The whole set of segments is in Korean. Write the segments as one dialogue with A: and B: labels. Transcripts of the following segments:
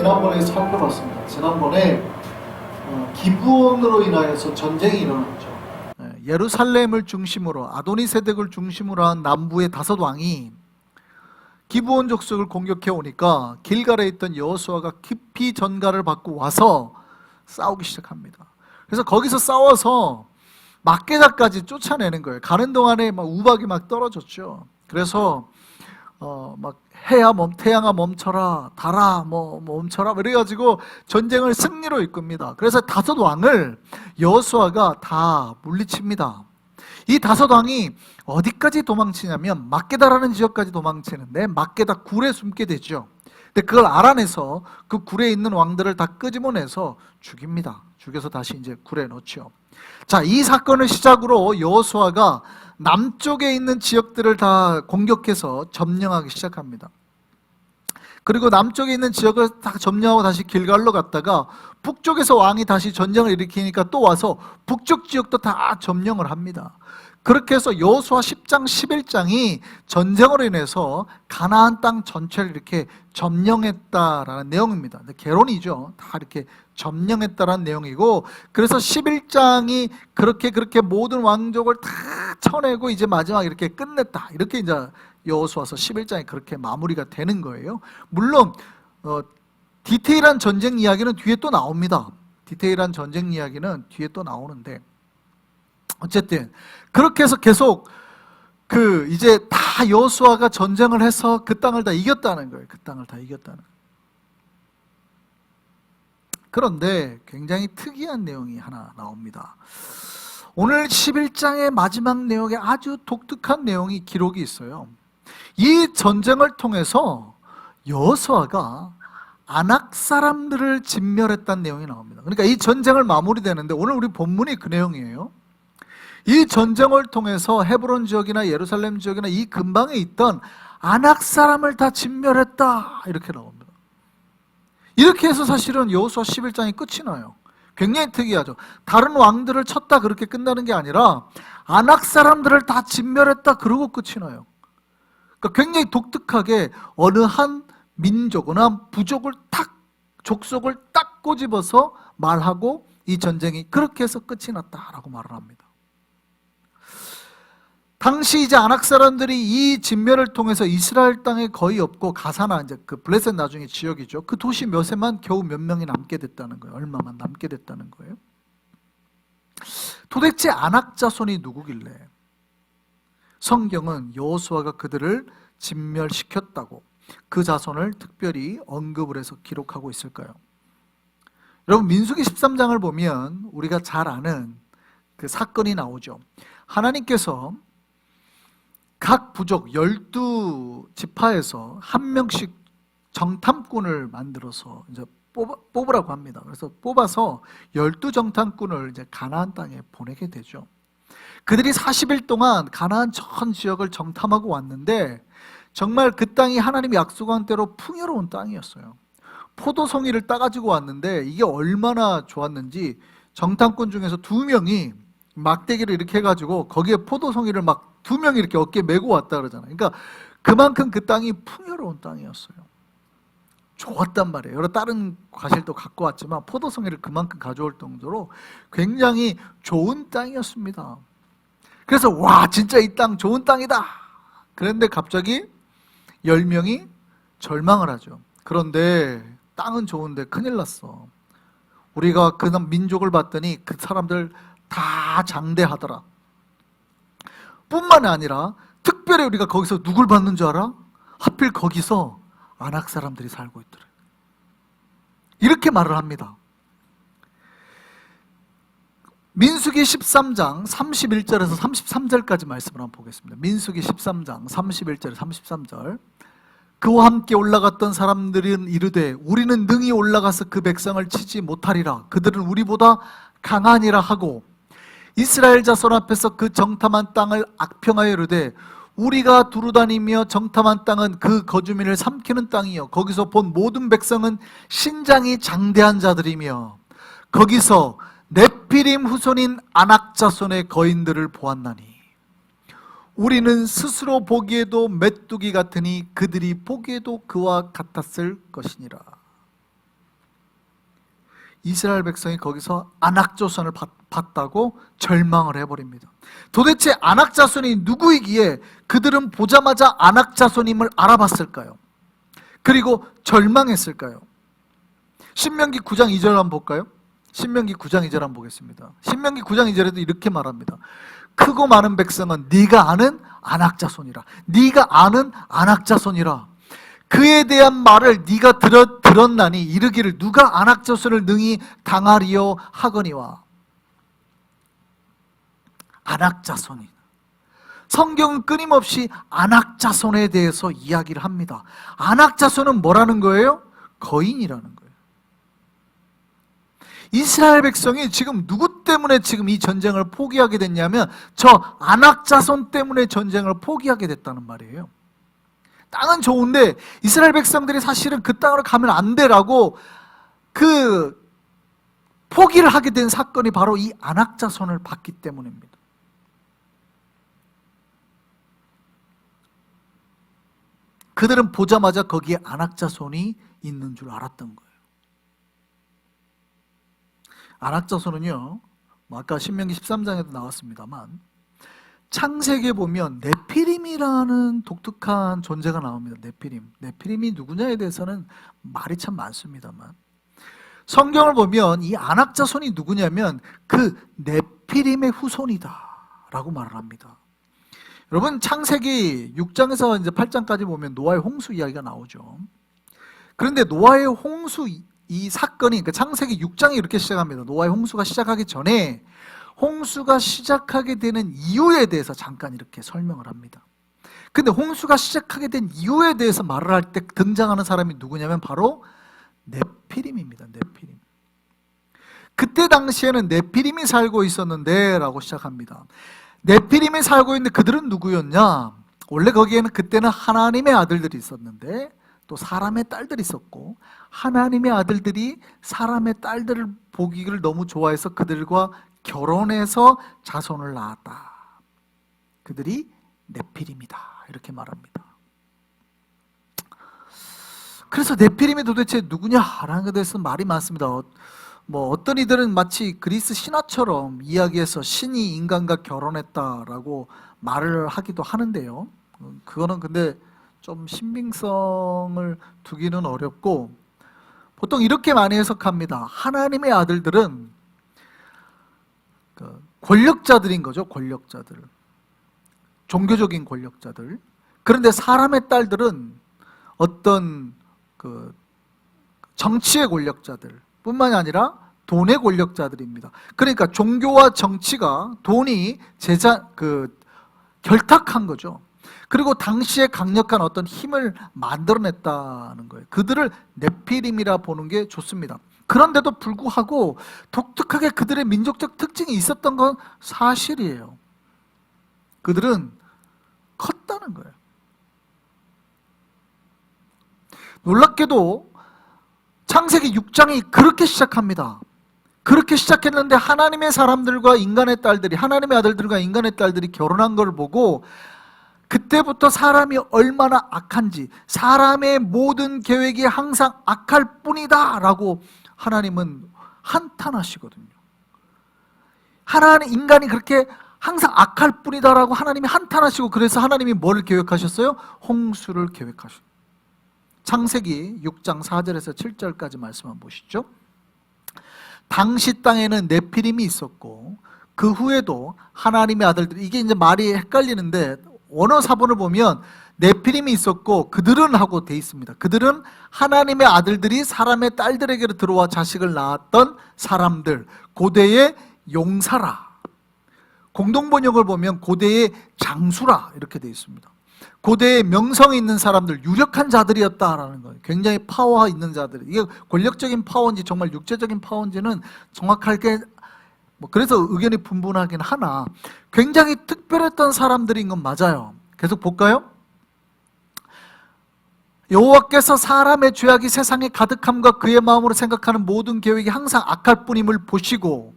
A: 지난번에 살펴봤습니다. 지난번에 어, 기부원으로 인하여서 전쟁이 일어났죠. 예, 예루살렘을 중심으로 아도니세덱을 중심으로 한 남부의 다섯 왕이 기부원 족속을 공격해 오니까 길갈에 있던 여호수아가 깊이 전가를 받고 와서 싸우기 시작합니다. 그래서 거기서 싸워서 막게다까지 쫓아내는 거예요. 가는 동안에 막 우박이 막 떨어졌죠. 그래서 어 막 해야 멈 태양아 멈춰라 달아 뭐 멈춰라 그래가지고 전쟁을 승리로 이끕니다. 그래서 다섯 왕을 여호수아가 다 물리칩니다. 이 다섯 왕이 어디까지 도망치냐면 막게다라는 지역까지 도망치는데 막게다 굴에 숨게 되죠. 근데 그걸 알아내서 그 굴에 있는 왕들을 다 끄집어내서 죽입니다. 죽여서 다시 이제 굴에 넣죠. 자, 이 사건을 시작으로 여호수아가 남쪽에 있는 지역들을 다 공격해서 점령하기 시작합니다. 그리고 남쪽에 있는 지역을 다 점령하고 다시 길갈로 갔다가 북쪽에서 왕이 다시 전쟁을 일으키니까 또 와서 북쪽 지역도 다 점령을 합니다. 그렇게 해서 여호수아 10장 11장이 전쟁으로 인해서 가나안 땅 전체를 이렇게 점령했다라는 내용입니다. 개론이죠. 다 이렇게 점령했다라는 내용이고 그래서 11장이 그렇게 그렇게 모든 왕족을 다 쳐내고 이제 마지막 이렇게 끝냈다. 이렇게 이제 여호수아서 11장이 그렇게 마무리가 되는 거예요. 물론 어, 디테일한 전쟁 이야기는 뒤에 또 나옵니다. 디테일한 전쟁 이야기는 뒤에 또 나오는데 어쨌든 그렇게 해서 계속 그 이제 다 여호수아가 전쟁을 해서 그 땅을 다 이겼다는 거예요. 그 땅을 다 이겼다는. 그런데 굉장히 특이한 내용이 하나 나옵니다. 오늘 11장의 마지막 내용에 아주 독특한 내용이 기록이 있어요. 이 전쟁을 통해서 여호수아가 아낙 사람들을 진멸했다는 내용이 나옵니다. 그러니까 이 전쟁을 마무리되는데 오늘 우리 본문이 그 내용이에요. 이 전쟁을 통해서 헤브론 지역이나 예루살렘 지역이나 이 근방에 있던 아낙 사람을 다 진멸했다 이렇게 나옵니다. 이렇게 해서 사실은 여호수아 11장이 끝이 나요. 굉장히 특이하죠. 다른 왕들을 쳤다 그렇게 끝나는 게 아니라 아낙 사람들을 다 진멸했다 그러고 끝이 나요. 그러니까 굉장히 독특하게 어느 한 민족, 어느 한 부족을 탁 족속을 딱 꼬집어서 말하고 이 전쟁이 그렇게 해서 끝이 났다라고 말을 합니다. 당시 이제 아낙 사람들이 이 진멸을 통해서 이스라엘 땅에 거의 없고 가사나 이제 그 블레셋 나중에 지역이죠. 그 도시 몇에만 겨우 몇 명이 남게 됐다는 거예요. 얼마만 남게 됐다는 거예요. 도대체 아낙 자손이 누구길래 성경은 여호수아가 그들을 진멸시켰다고 그 자손을 특별히 언급을 해서 기록하고 있을까요? 여러분 민수기 13장을 보면 우리가 잘 아는 그 사건이 나오죠. 하나님께서 각 부족 열두 지파에서 한 명씩 정탐꾼을 만들어서 이제 뽑아, 뽑으라고 합니다. 그래서 뽑아서 열두 정탐꾼을 이제 가나안 땅에 보내게 되죠. 그들이 40일 동안 가나안 전 지역을 정탐하고 왔는데 정말 그 땅이 하나님이 약속한 대로 풍요로운 땅이었어요. 포도송이를 따가지고 왔는데 이게 얼마나 좋았는지 정탐꾼 중에서 두 명이 막대기를 이렇게 해가지고 거기에 포도송이를 막 두 명이 이렇게 어깨에 메고 왔다 그러잖아요. 그러니까 그만큼 그 땅이 풍요로운 땅이었어요. 좋았단 말이에요. 여러 다른 과실도 갖고 왔지만 포도송이를 그만큼 가져올 정도로 굉장히 좋은 땅이었습니다. 그래서 와 진짜 이 땅 좋은 땅이다. 그런데 갑자기 열 명이 절망을 하죠. 그런데 땅은 좋은데 큰일 났어. 우리가 그 민족을 봤더니 그 사람들 다 장대하더라. 뿐만 아니라 특별히 우리가 거기서 누굴 봤는 줄 알아? 하필 거기서 안악 사람들이 살고 있더래. 이렇게 말을 합니다. 민수기 13장 31절에서 33절까지 말씀을 한번 보겠습니다. 민수기 13장 31절 33절 그와 함께 올라갔던 사람들은 이르되 우리는 능히 올라가서 그 백성을 치지 못하리라 그들은 우리보다 강하니라 하고 이스라엘 자손 앞에서 그 정탐한 땅을 악평하여 이르되 우리가 두루다니며 정탐한 땅은 그 거주민을 삼키는 땅이요 거기서 본 모든 백성은 신장이 장대한 자들이며 거기서 네피림 후손인 아낙 자손의 거인들을 보았나니 우리는 스스로 보기에도 메뚜기 같으니 그들이 보기에도 그와 같았을 것이니라. 이스라엘 백성이 거기서 안악 조선을 받- 봤다고 절망을 해버립니다. 도대체 안악자손이 누구이기에 그들은 보자마자 안악자손임을 알아봤을까요? 그리고 절망했을까요? 신명기 9장 2절 한번 볼까요? 신명기 9장 2절 한번 보겠습니다. 신명기 9장 2절에도 이렇게 말합니다. 크고 많은 백성은 네가 아는 안악자손이라. 네가 아는 안악자손이라. 그에 대한 말을 네가 들었, 들었나니 이르기를 누가 안악자손을 능히 당하리요 하거니와. 안악자손이. 성경은 끊임없이 안악자손에 대해서 이야기를 합니다. 안악자손은 뭐라는 거예요? 거인이라는 거예요. 이스라엘 백성이 지금 누구 때문에 지금 이 전쟁을 포기하게 됐냐면 저 안악자손 때문에 전쟁을 포기하게 됐다는 말이에요. 땅은 좋은데 이스라엘 백성들이 사실은 그 땅으로 가면 안 되라고 그 포기를 하게 된 사건이 바로 이 안악자손을 봤기 때문입니다. 그들은 보자마자 거기에 안악자 손이 있는 줄 알았던 거예요. 안악자 손은요, 뭐 아까 신명기 13장에도 나왔습니다만, 창세기에 보면 네피림이라는 독특한 존재가 나옵니다. 네피림. 네피림이 누구냐에 대해서는 말이 참 많습니다만, 성경을 보면 이 안악자손이 누구냐면 그 네피림의 후손이다 라고 말을 합니다. 여러분 창세기 6장에서 이제 8장까지 보면 노아의 홍수 이야기가 나오죠. 그런데 노아의 홍수 이- 이 사건이 그 창세기 6장이 이렇게 시작합니다. 노아의 홍수가 시작하기 전에 홍수가 시작하게 되는 이유에 대해서 잠깐 이렇게 설명을 합니다. 근데 홍수가 시작하게 된 이유에 대해서 말을 할 때 등장하는 사람이 누구냐면 바로 네피림입니다. 네피림. 그때 당시에는 네피림이 살고 있었는데라고 시작합니다. 네피림이 살고 있는데 그들은 누구였냐? 원래 거기에는 그때는 하나님의 아들들이 있었는데 또 사람의 딸들이 있었고 하나님의 아들들이 사람의 딸들을 보기를 너무 좋아해서 그들과 결혼해서 자손을 낳았다. 그들이 네피림이다. 이렇게 말합니다. 그래서 네피림이 도대체 누구냐라는 것에 대해서 말이 많습니다. 어, 뭐 어떤 이들은 마치 그리스 신화처럼 이야기해서 신이 인간과 결혼했다라고 말을 하기도 하는데요. 음, 그거는 근데 좀 신빙성을 두기는 어렵고 보통 이렇게 많이 해석합니다. 하나님의 아들들은 그 권력자들인 거죠. 권력자들. 종교적인 권력자들. 그런데 사람의 딸들은 어떤 그 정치의 권력자들 뿐만이 아니라 돈의 권력자들입니다. 그러니까 종교와 정치가 돈이 제자 그 결탁한 거죠. 그리고 당시에 강력한 어떤 힘을 만들어냈다는 거예요. 그들을 네피림이라 보는 게 좋습니다. 그런데도 불구하고 독특하게 그들의 민족적 특징이 있었던 건 사실이에요. 그들은 컸다는 거예요. 놀랍게도 창세기 6장이 그렇게 시작합니다. 그렇게 시작했는데 하나님의 사람들과 인간의 딸들이 하나님의 아들들과 인간의 딸들이 결혼한 걸 보고 그때부터 사람이 얼마나 악한지 사람의 모든 계획이 항상 악할 뿐이다라고 하나님은 한탄하시거든요. 하나님 인간이 그렇게 항상 악할 뿐이다라고 하나님이 한탄하시고 그래서 하나님이 뭘 계획하셨어요? 홍수를 계획하셨어요. 창세기 6장 4절에서 7절까지 말씀 한번 보시죠. 당시 땅에는 네피림이 있었고 그 후에도 하나님의 아들들 이게 이제 말이 헷갈리는데 원어 사본을 보면 네피림이 있었고 그들은 하고 돼 있습니다. 그들은 하나님의 아들들이 사람의 딸들에게로 들어와 자식을 낳았던 사람들 고대의 용사라 공동 번역을 보면 고대의 장수라 이렇게 돼 있습니다. 고대에 명성이 있는 사람들, 유력한 자들이었다라는 거예요. 굉장히 파워 있는 자들. 이게 권력적인 파워인지 정말 육체적인 파워인지는 정확하게 뭐 그래서 의견이 분분하긴 하나 굉장히 특별했던 사람들인 건 맞아요. 계속 볼까요? 여호와께서 사람의 죄악이 세상에 가득함과 그의 마음으로 생각하는 모든 계획이 항상 악할 뿐임을 보시고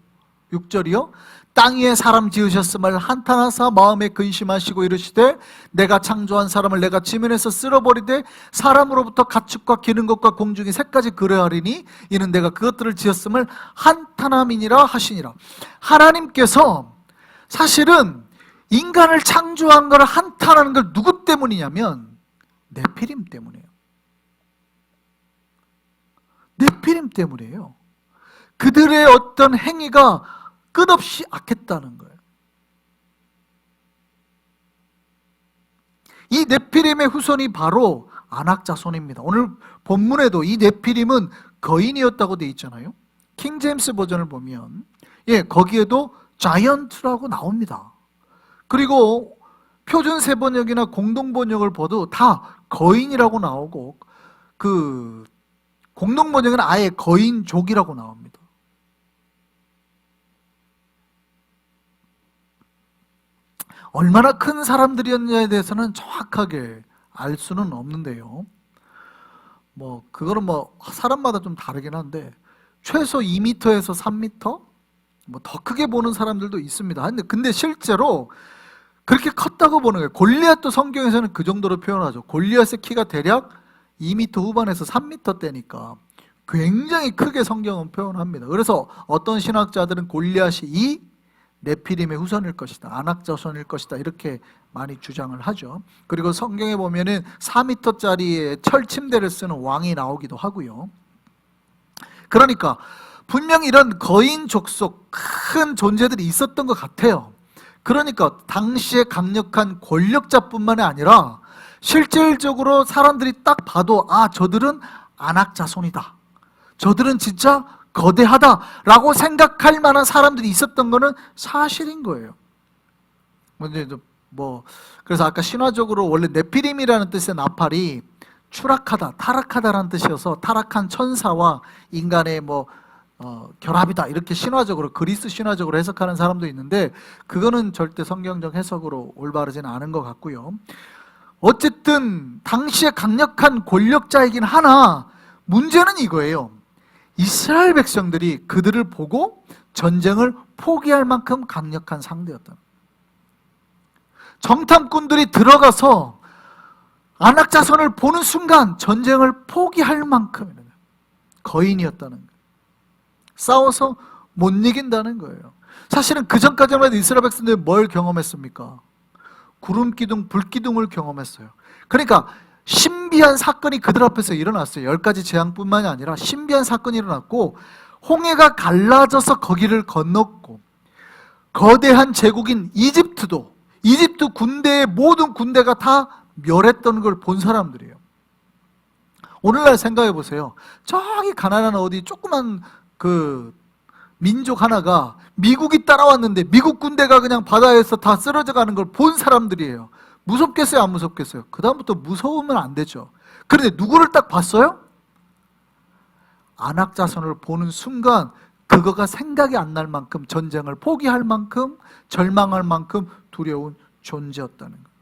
A: 6절이요. 땅 위에 사람 지으셨음을 한탄하사 마음에 근심하시고 이르시되 내가 창조한 사람을 내가 지면에서 쓸어버리되 사람으로부터 가축과 기는 것과 공중이 새까지 그러하리니 이는 내가 그것들을 지었음을 한탄함이니라 하시니라. 하나님께서 사실은 인간을 창조한 걸 한탄하는 걸 누구 때문이냐면 네피림 때문이에요. 네피림 때문이에요. 그들의 어떤 행위가 끝없이 악했다는 거예요. 이 네피림의 후손이 바로 안악자손입니다. 오늘 본문에도 이 네피림은 거인이었다고 돼 있잖아요. 킹 제임스 버전을 보면 예, 거기에도 자이언트라고 나옵니다. 그리고 표준 세번역이나 공동 번역을 봐도 다 거인이라고 나오고 그 공동 번역은 아예 거인족이라고 나옵니다. 얼마나 큰 사람들이었냐에 대해서는 정확하게 알 수는 없는데요. 뭐 그거는 뭐 사람마다 좀 다르긴 한데 최소 2m에서 3m 뭐 더 크게 보는 사람들도 있습니다. 근데 실제로 그렇게 컸다고 보는 거예요. 골리앗도 성경에서는 그 정도로 표현하죠. 골리앗의 키가 대략 2m 후반에서 3m대니까 굉장히 크게 성경은 표현합니다. 그래서 어떤 신학자들은 골리앗이 이 네피림의 후손일 것이다. 안악자손일 것이다. 이렇게 많이 주장을 하죠. 그리고 성경에 보면은 4m짜리의 철 침대를 쓰는 왕이 나오기도 하고요. 그러니까 분명히 이런 거인 족속 큰 존재들이 있었던 것 같아요. 그러니까 당시에 강력한 권력자뿐만이 아니라 실질적으로 사람들이 딱 봐도 아 저들은 안악자손이다. 저들은 진짜 거대하다라고 생각할 만한 사람들이 있었던 거는 사실인 거예요. 근데 뭐 그래서 아까 신화적으로 원래 네피림이라는 뜻의 나팔이 추락하다, 타락하다라는 뜻이어서 타락한 천사와 인간의 뭐 어, 결합이다 이렇게 신화적으로 그리스 신화적으로 해석하는 사람도 있는데 그거는 절대 성경적 해석으로 올바르지는 않은 것 같고요. 어쨌든 당시에 강력한 권력자이긴 하나 문제는 이거예요. 이스라엘 백성들이 그들을 보고 전쟁을 포기할 만큼 강력한 상대였다. 정탐꾼들이 들어가서 안악자선을 보는 순간 전쟁을 포기할 만큼 거인이었다는 거예요. 싸워서 못 이긴다는 거예요. 사실은 그 전까지만 해도 이스라엘 백성들이 뭘 경험했습니까? 구름 기둥, 불 기둥을 경험했어요. 그러니까 신비한 사건이 그들 앞에서 일어났어요. 열 가지 재앙뿐만이 아니라 신비한 사건이 일어났고 홍해가 갈라져서 거기를 건넜고 거대한 제국인 이집트도 이집트 군대의 모든 군대가 다 멸했던 걸 본 사람들이에요. 오늘날 생각해 보세요. 저기 가난한 어디 조그만 그 민족 하나가 미국이 따라왔는데 미국 군대가 그냥 바다에서 다 쓰러져 가는 걸 본 사람들이에요. 무섭겠어요, 안 무섭겠어요? 그다음부터 무서우면 안 되죠. 그런데 누구를 딱 봤어요? 안악자손을 보는 순간 그거가 생각이 안 날 만큼 전쟁을 포기할 만큼 절망할 만큼 두려운 존재였다는 거예요.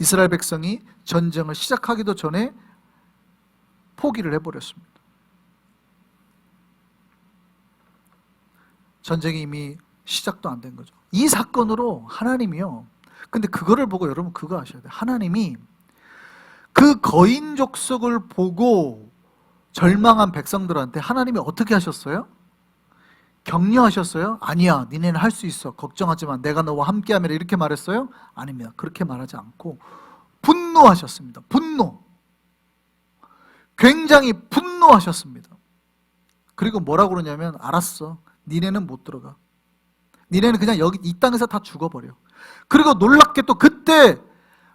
A: 이스라엘 백성이 전쟁을 시작하기도 전에 포기를 해버렸습니다. 전쟁이 이미 시작도 안 된 거죠. 이 사건으로 하나님이요. 근데 그거를 보고 여러분 그거 아셔야 돼요. 하나님이 그 거인 족속을 보고 절망한 백성들한테 하나님이 어떻게 하셨어요? 격려하셨어요? 아니야, 니네는 할 수 있어. 걱정하지 마. 내가 너와 함께하면 이렇게 말했어요? 아닙니다. 그렇게 말하지 않고 분노하셨습니다. 분노. 굉장히 분노하셨습니다. 그리고 뭐라고 그러냐면 알았어. 니네는 못 들어가. 니네는 그냥 여기 이 땅에서 다 죽어버려. 그리고 놀랍게 또 그때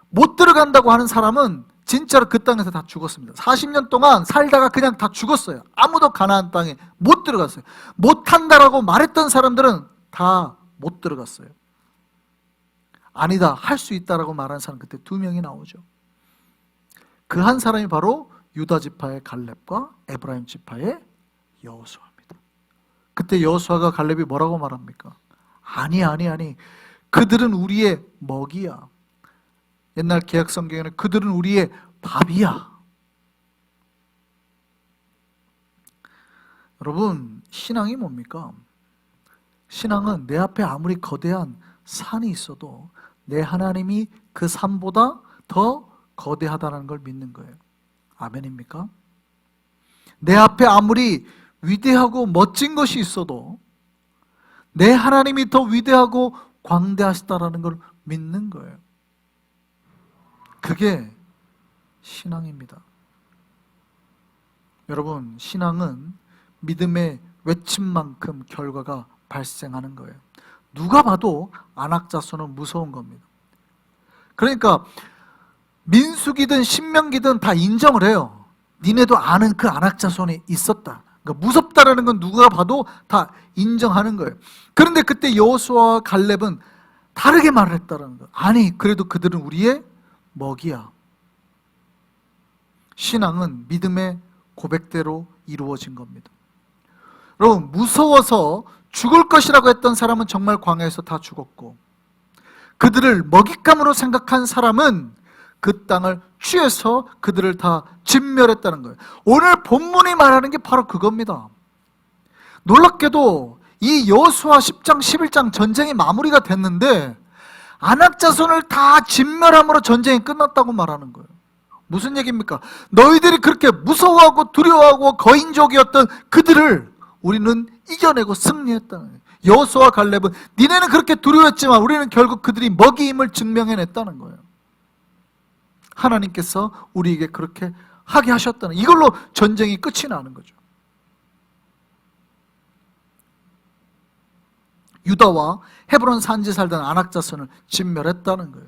A: 못 들어간다고 하는 사람은 진짜로 그 땅에서 다 죽었습니다. 40년 동안 살다가 그냥 다 죽었어요. 아무도 가나안 땅에 못 들어갔어요. 못 한다라고 말했던 사람들은 다 못 들어갔어요. 아니다, 할 수 있다라고 말하는 사람 그때 두 명이 나오죠. 그 한 사람이 바로 유다 지파의 갈렙과 에브라임 지파의 여호수아입니다. 그때 여호수아가 갈렙이 뭐라고 말합니까? 아니 아니 아니 그들은 우리의 먹이야. 옛날 계약 성경에는 그들은 우리의 밥이야. 여러분, 신앙이 뭡니까? 신앙은 내 앞에 아무리 거대한 산이 있어도 내 하나님이 그 산보다 더 거대하다는 걸 믿는 거예요. 아멘입니까? 내 앞에 아무리 위대하고 멋진 것이 있어도 내 하나님이 더 위대하고 광대하시다라는 걸 믿는 거예요. 그게 신앙입니다. 여러분, 신앙은 믿음의 외침만큼 결과가 발생하는 거예요. 누가 봐도 안악자손은 무서운 겁니다. 그러니까 민숙이든 신명기든 다 인정을 해요. 니네도 아는 그 안악자손이 있었다. 그러니까 무섭다라는 건 누가 봐도 다 인정하는 거예요. 그런데 그때 여호수아와 갈렙은 다르게 말을 했다라는 거예요. 아니, 그래도 그들은 우리의 먹이야. 신앙은 믿음의 고백대로 이루어진 겁니다. 여러분, 무서워서 죽을 것이라고 했던 사람은 정말 광야에서 다 죽었고, 그들을 먹잇감으로 생각한 사람은 그 땅을 취해서 그들을 다 진멸했다는 거예요. 오늘 본문이 말하는 게 바로 그겁니다. 놀랍게도 이 여수와 10장, 11장 전쟁이 마무리가 됐는데 안악자손을 다 진멸함으로 전쟁이 끝났다고 말하는 거예요. 무슨 얘기입니까? 너희들이 그렇게 무서워하고 두려워하고 거인족이었던 그들을 우리는 이겨내고 승리했다는 거예요. 여호수아 갈렙은 니네는 그렇게 두려웠지만 우리는 결국 그들이 먹이임을 증명해냈다는 거예요. 하나님께서 우리에게 그렇게 하게 하셨다는 이걸로 전쟁이 끝이 나는 거죠. 유다와 헤브론 산지 살던 안악자손을 진멸했다는 거예요.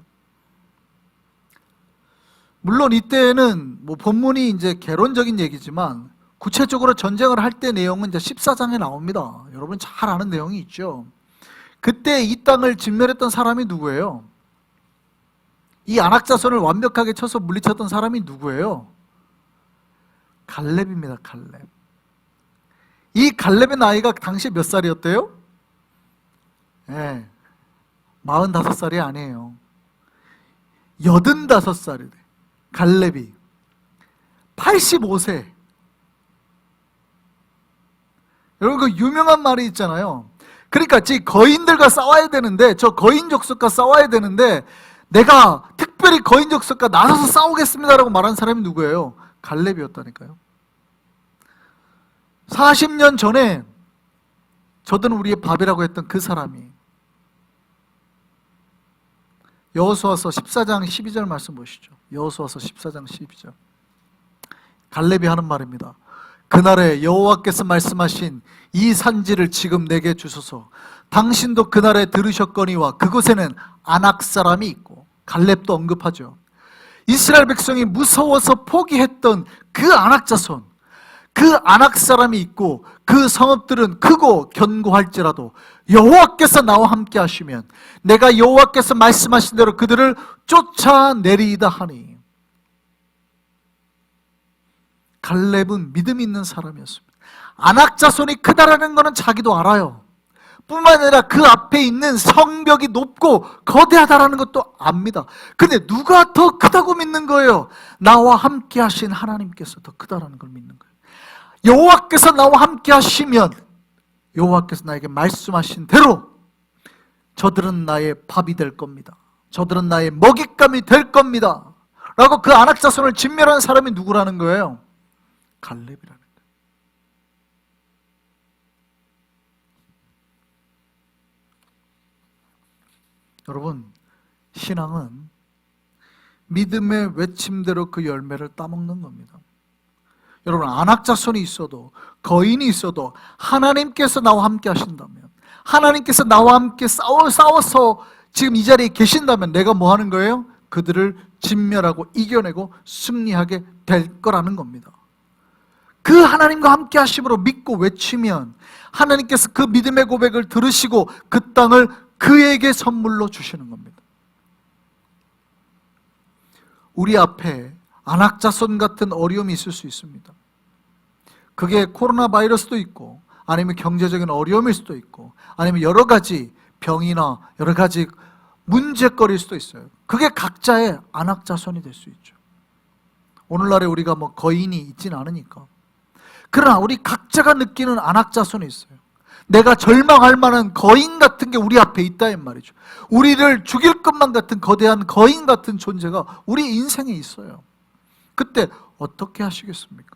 A: 물론 이때는 뭐 본문이 이제 개론적인 얘기지만 구체적으로 전쟁을 할 때 내용은 이제 14장에 나옵니다. 여러분 잘 아는 내용이 있죠. 그때 이 땅을 진멸했던 사람이 누구예요? 이 안악자손을 완벽하게 쳐서 물리쳤던 사람이 누구예요? 갈렙입니다. 갈렙. 이 갈렙의 나이가 당시 몇 살이었대요? 예. 네, 45살이 아니에요. 85살이래. 갈렙이. 85세. 여러분 그 유명한 말이 있잖아요. 그러니까 지 거인들과 싸워야 되는데 저 거인 족속과 싸워야 되는데 내가 특별히 거인 족속과 나서서 싸우겠습니다라고 말한 사람이 누구예요? 갈렙이었다니까요. 40년 전에 저들은 우리의 밥이라고 했던 그 사람이 여호수아서 14장 12절 말씀 보시죠. 여호수아서 14장 12절. 갈렙이 하는 말입니다. 그날에 여호와께서 말씀하신 이 산지를 지금 내게 주소서. 당신도 그날에 들으셨거니와 그곳에는 아낙 사람이 있고 갈렙도 언급하죠. 이스라엘 백성이 무서워서 포기했던 그 아낙 자손, 그 아낙 사람이 있고 그 성읍들은 크고 견고할지라도 여호와께서 나와 함께 하시면 내가 여호와께서 말씀하신 대로 그들을 쫓아내리이다 하니 갈렙은 믿음 있는 사람이었습니다. 아낙 자손이 크다라는 것은 자기도 알아요. 뿐만 아니라 그 앞에 있는 성벽이 높고 거대하다라는 것도 압니다. 근데 누가 더 크다고 믿는 거예요? 나와 함께 하신 하나님께서 더 크다라는 걸 믿는 거예요. 여호와께서 나와 함께 하시면 여호와께서 나에게 말씀하신 대로 저들은 나의 밥이 될 겁니다. 저들은 나의 먹잇감이 될 겁니다. 라고 그 안악자손을 진멸한 사람이 누구라는 거예요? 갈렙이라는 거예요. 여러분, 신앙은 믿음의 외침대로 그 열매를 따먹는 겁니다. 여러분, 안악자손이 있어도, 거인이 있어도, 하나님께서 나와 함께 하신다면, 하나님께서 나와 함께 싸워, 싸워서 지금 이 자리에 계신다면 내가 뭐 하는 거예요? 그들을 진멸하고 이겨내고 승리하게 될 거라는 겁니다. 그 하나님과 함께 하심으로 믿고 외치면 하나님께서 그 믿음의 고백을 들으시고 그 땅을 그에게 선물로 주시는 겁니다. 우리 앞에 안악자손 같은 어려움이 있을 수 있습니다. 그게 코로나 바이러스도 있고, 아니면 경제적인 어려움일 수도 있고, 아니면 여러 가지 병이나 여러 가지 문제거리일 수도 있어요. 그게 각자의 안악자손이 될 수 있죠. 오늘날에 우리가 뭐 거인이 있지는 않으니까. 그러나 우리 각자가 느끼는 안악자손이 있어요. 내가 절망할 만한 거인 같은 게 우리 앞에 있다 이 말이죠. 우리를 죽일 것만 같은 거대한 거인 같은 존재가 우리 인생에 있어요. 그때 어떻게 하시겠습니까?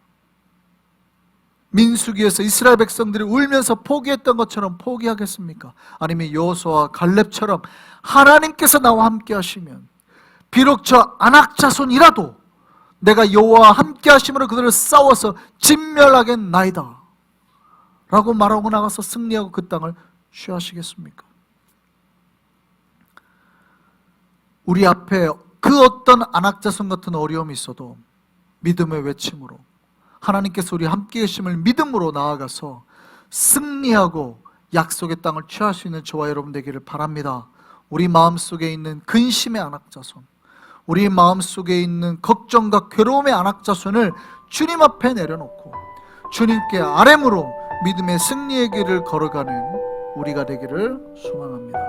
A: 민수기에서 이스라엘 백성들이 울면서 포기했던 것처럼 포기하겠습니까? 아니면 여호수아와 갈렙처럼 하나님께서 나와 함께 하시면 비록 저 안악자손이라도 내가 여호와와 함께 하심으로 그들을 싸워서 진멸하겠나이다. 라고 말하고 나가서 승리하고 그 땅을 취하시겠습니까? 우리 앞에 그 어떤 안악자손 같은 어려움이 있어도 믿음의 외침으로 하나님께서 우리 함께 계심을 믿음으로 나아가서 승리하고 약속의 땅을 취할 수 있는 저와 여러분 되기를 바랍니다. 우리 마음속에 있는 근심의 안악자손, 우리 마음속에 있는 걱정과 괴로움의 안악자손을 주님 앞에 내려놓고 주님께 아뢰므로 믿음의 승리의 길을 걸어가는 우리가 되기를 소망합니다.